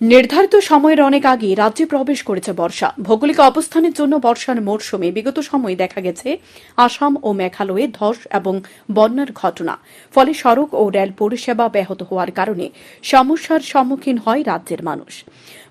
নির্ধারিত সময়ের অনেক আগে রাজ্যে প্রবেশ করেছে বর্ষা। ভৌগোলিক অবস্থানের জন্য বর্ষার মরশুমে বিগত সময়ে দেখা গেছে আসাম ও মেঘালয়ে ধস এবং বন্যার ঘটনা। ফলে সড়ক ও রেল পরিষেবা ব্যাহত হওয়ার কারণে সমস্যার সম্মুখীন হয় রাজ্যের মানুষ।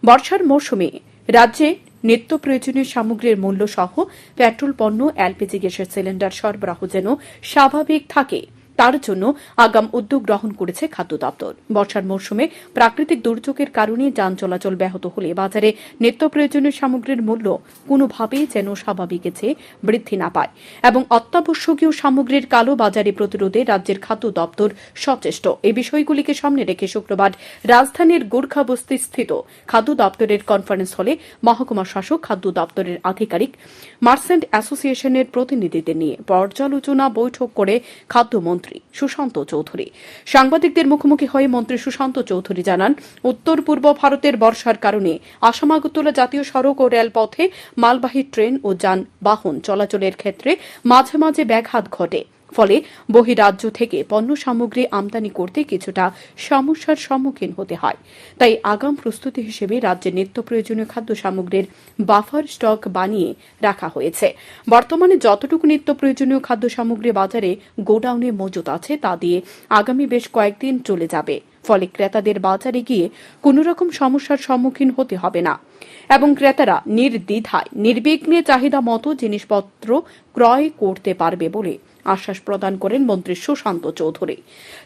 বর্ষার মরশুমে রাজ্যে নিত্য প্রয়োজনীয় সামগ্রীর মূল্য সহ পেট্রোল পণ্য, এলপিজি গ্যাসের সিলিন্ডার সরবরাহ যেন স্বাভাবিক থাকে। তার জন্য আগাম উদ্যোগ গ্রহণ করেছে খাদ্য দপ্তর। বর্ষার মৌসুমে প্রাকৃতিক দুর্যোগের কারণে যান চলাচল ব্যাহত হলে বাজারে নিত্য প্রয়োজনীয় সামগ্রীর মূল্য কোনোভাবেই যেন স্বাভাবিকের চেয়ে বৃদ্ধি না পায় এবং অত্যাবশ্যকীয় সামগ্রীর কালো বাজারে প্রতিরোধে রাজ্যের খাদ্য দপ্তর সচেষ্ট। এই বিষয়গুলিকে সামনে রেখে শুক্রবার রাজধানীর গোর্খাবস্তি স্থিত খাদ্য দপ্তরের কনফারেন্স হলে মহকুমা শাসক, খাদ্য দপ্তরের আধিকারিক মার্সেন্ট অ্যাসোসিয়েশনের প্রতিনিধিদের নিয়ে পর্যালোচনা বৈঠক করে খাদ্যমন্ত্রী সুশান্ত চৌধুরী। সাংবাদিকদের মুখোমুখি হয়ে মন্ত্রী সুশান্ত চৌধুরী জানান, উত্তর পূর্ব ভারতের বর্ষার কারণে আসাম আগরতলা জাতীয় সড়ক ও রেলপথে মালবাহী ট্রেন ও যানবাহন চলাচলের ক্ষেত্রে মাঝে মাঝে ব্যাঘাত ঘটে। ফলে বহিরাজ্য থেকে পণ্য সামগ্রী আমদানি করতে কিছুটা সমস্যার সম্মুখীন হতে হয়। তাই আগাম প্রস্তুতি হিসেবে রাজ্যের নিত্য প্রয়োজনীয় খাদ্য সামগ্রীর বাফার স্টক বানিয়ে রাখা হয়েছে। বর্তমানে যতটুকু নিত্য প্রয়োজনীয় খাদ্য সামগ্রী বাজারে গোডাউনে মজুত আছে, তা দিয়ে আগামী বেশ কয়েকদিন চলে যাবে। ফলে ক্রেতাদের বাজারে গিয়ে কোনো রকম সমস্যার সম্মুখীন হতে হবে না। এবং ক্রেতারা নির্দ্বিধায়, নির্বিঘ্নে চাহিদা মতো জিনিসপত্র ক্রয় করতে পারবে বলে আশ্বাস প্রদান করেন মন্ত্রী সুশান্ত চৌধুরী।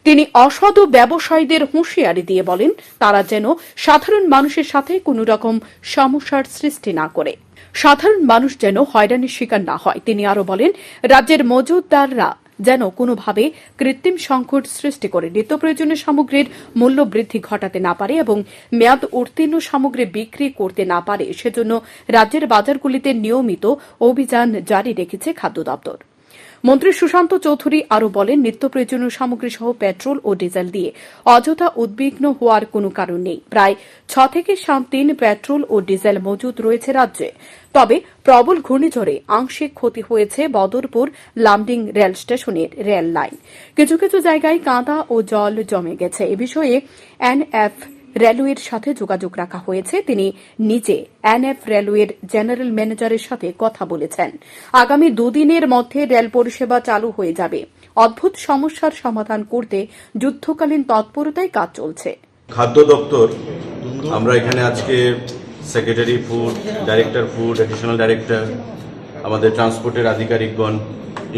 তিনি অসাধু ব্যবসায়ীদের হুঁশিয়ারি দিয়ে বলেন, তারা যেন সাধারণ মানুষের সাথে কোনো রকম সমস্যার সৃষ্টি না করে। সাধারণ মানুষ যেন হয়রানির শিকার না হয়। তিনি আরও বলেন, রাজ্যের মজুদদাররা যেন কোনোভাবে কৃত্রিম সংকট সৃষ্টি করে নিত্য প্রয়োজনীয় সামগ্রীর মূল্য বৃদ্ধি ঘটাতে না পারে এবং মেয়াদ উত্তীর্ণ সামগ্রী বিক্রি করতে না পারে। সেজন্য রাজ্যের বাজারগুলিতে নিয়মিত অভিযান জারি রেখেছে খাদ্য দপ্তর। মন্ত্রী সুশান্ত চৌধুরী আরও বলেন, নিত্য প্রয়োজনীয় সামগ্রী সহ পেট্রোল ও ডিজেল দিয়ে অযথা উদ্বিগ্ন হওয়ার কোনো কারণ নেই। প্রায় ছ থেকে সাত দিন পেট্রোল ও ডিজেল মজুদ রয়েছে রাজ্যে। তবে প্রবল ঘূর্ণিঝড়ে আংশিক ক্ষতি হয়েছে বদরপুর লামডিং রেল স্টেশনের রেল লাইন। কিছু কিছু জায়গায় কাঁদা ও জল জমে গেছে। এ বিষয়ে এনএফ রেলওয়ের সাথে যোগাযোগ রাখা হয়েছে। তিনি নিজে এনএফ রেলওয়ের জেনারেল ম্যানেজারের সাথে কথা বলেছেন। আগামী দুদিনের মধ্যে রেল পরিষেবা চালু হয়ে যাবে। অদ্ভুত সমস্যার সমাধান করতে যুদ্ধকালীন তৎপরতায় কাজ চলছে। খাদ্য দপ্তর, আমরা এখানে আজকে secretary food, director food, additional director, আমাদের ট্রান্সপোর্টের আধিকারিকগণ,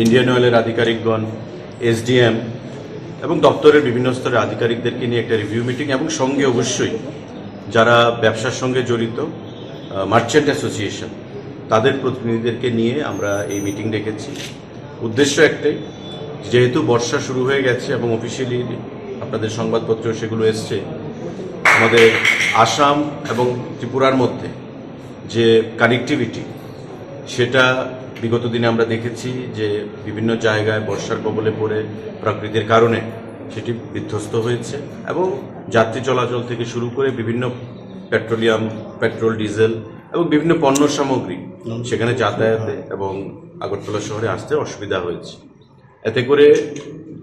ইন্ডিয়ান অয়েলের আধিকারিকগণ, এসডিএম এবং দপ্তরের বিভিন্ন স্তরের আধিকারিকদেরকে নিয়ে একটা রিভিউ মিটিং এবং সঙ্গে অবশ্যই যারা ব্যবসার সঙ্গে জড়িত মার্চেন্ট অ্যাসোসিয়েশন তাদের প্রতিনিধিদেরকে নিয়ে আমরা এই মিটিং ডেকেছি। উদ্দেশ্য একটাই, যেহেতু বর্ষা শুরু হয়ে গেছে এবং অফিসিয়ালি আপনাদের সংবাদপত্র সেগুলো এসছে, আমাদের আসাম এবং ত্রিপুরার মধ্যে যে কানেক্টিভিটি সেটা বিগত দিনে আমরা দেখেছি যে বিভিন্ন জায়গায় বর্ষার কবলে পড়ে প্রকৃতির কারণে সেটি বিধ্বস্ত হয়েছে এবং যাত্রী চলাচল থেকে শুরু করে বিভিন্ন পেট্রোলিয়াম পেট্রোল ডিজেল এবং বিভিন্ন পণ্য সামগ্রী সেখানে যাতায়াতে এবং আগরতলা শহরে আসতে অসুবিধা হয়েছে। এতে করে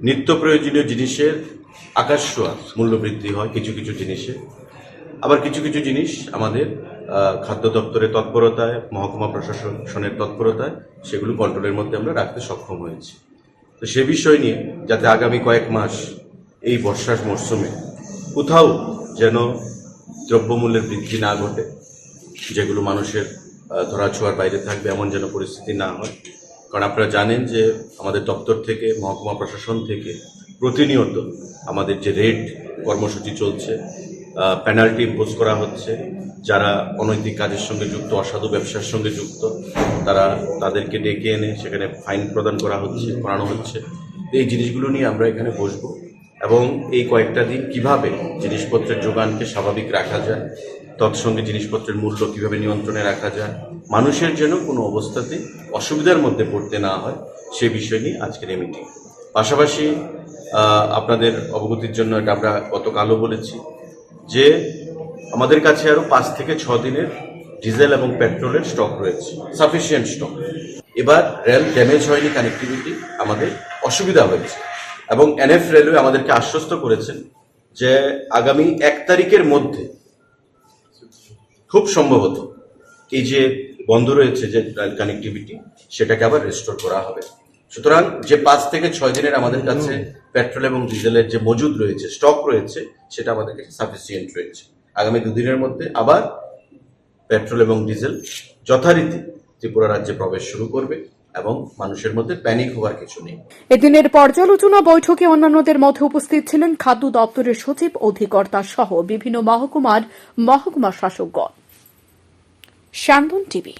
নিত্য প্রয়োজনীয় জিনিসের আকাশ ছোঁয়া মূল্য বৃদ্ধি হয় কিছু কিছু জিনিসে। আবার কিছু কিছু জিনিস আমাদের খাদ্য দপ্তরের তৎপরতায়, মহকুমা প্রশাসনের তৎপরতায় সেগুলো কন্ট্রোলের মধ্যে আমরা রাখতে সক্ষম হয়েছি। তো সে বিষয় নিয়ে যাতে আগামী কয়েক মাস এই বর্ষার মরশুমে কোথাও যেন দ্রব্যমূল্যের বৃদ্ধি না ঘটে, যেগুলো মানুষের ধরাছোঁয়ার বাইরে থাকবে এমন যেন পরিস্থিতি না হয়। কারণ আপনারা জানেন যে আমাদের দপ্তর থেকে, মহকুমা প্রশাসন থেকে প্রতিনিয়ত আমাদের যে রেড কর্মসূচি চলছে পেনাল্টি ইম্পোজ করা হচ্ছে। যারা অনৈতিক কাজের সঙ্গে যুক্ত, অসাধু ব্যবসার সঙ্গে যুক্ত, তারা তাদেরকে ডেকে এনে সেখানে ফাইন প্রদান করা হচ্ছে, করানো হচ্ছে। এই জিনিসগুলো নিয়ে আমরা এখানে বসবো। এবং এই কয়েকটা দিন কীভাবে জিনিসপত্রের যোগানকে স্বাভাবিক রাখা যায়, তৎসঙ্গে জিনিসপত্রের মূল্য কীভাবে নিয়ন্ত্রণে রাখা যায়, মানুষের যেন কোনো অবস্থাতে অসুবিধার মধ্যে পড়তে না হয়, সে বিষয় নিয়ে আজকের এই মিটিং পাশাপাশি আপনাদের অবগতির জন্য এটা আমরা গতকালও বলেছি যে আমাদের কাছে আরও পাঁচ থেকে ছ দিনের ডিজেল এবং পেট্রোলের স্টক রয়েছে সাফিসিয়েন্ট স্টক এবার রেল ড্যামেজ হয়নি কানেক্টিভিটি আমাদের অসুবিধা হয়েছে এবং এনএফ রেলওয়ে আমাদেরকে আশ্বস্ত করেছেন যে আগামী এক তারিখের মধ্যে খুব সম্ভবত এই যে বন্ধ রয়েছে যে কানেক্টিভিটি সেটাকে আবার রেস্টোর করা হবে। সুতরাং যে পাঁচ থেকে ছয় দিনের আমাদের কাছে পেট্রোল এবং ডিজেলের যে মজুদ রয়েছে স্টক রয়েছে সেটা আমাদের কাছে সাফিসিয়েন্ট রয়েছে। আগামী দুদিনের মধ্যে আবার পেট্রোল এবং ডিজেল যথারীতি ত্রিপুরা রাজ্যে প্রবেশ শুরু করবে এবং মানুষের মধ্যে প্যানিক হওয়ার কিছু নেই। এদিনের পর্যালোচনা বৈঠকে অন্যান্যদের মধ্যে উপস্থিত ছিলেন খাদ্য দপ্তরের সচিব অধিকর্তা সহ বিভিন্ন মহকুমার মহকুমা শাসকগণ। টিভি।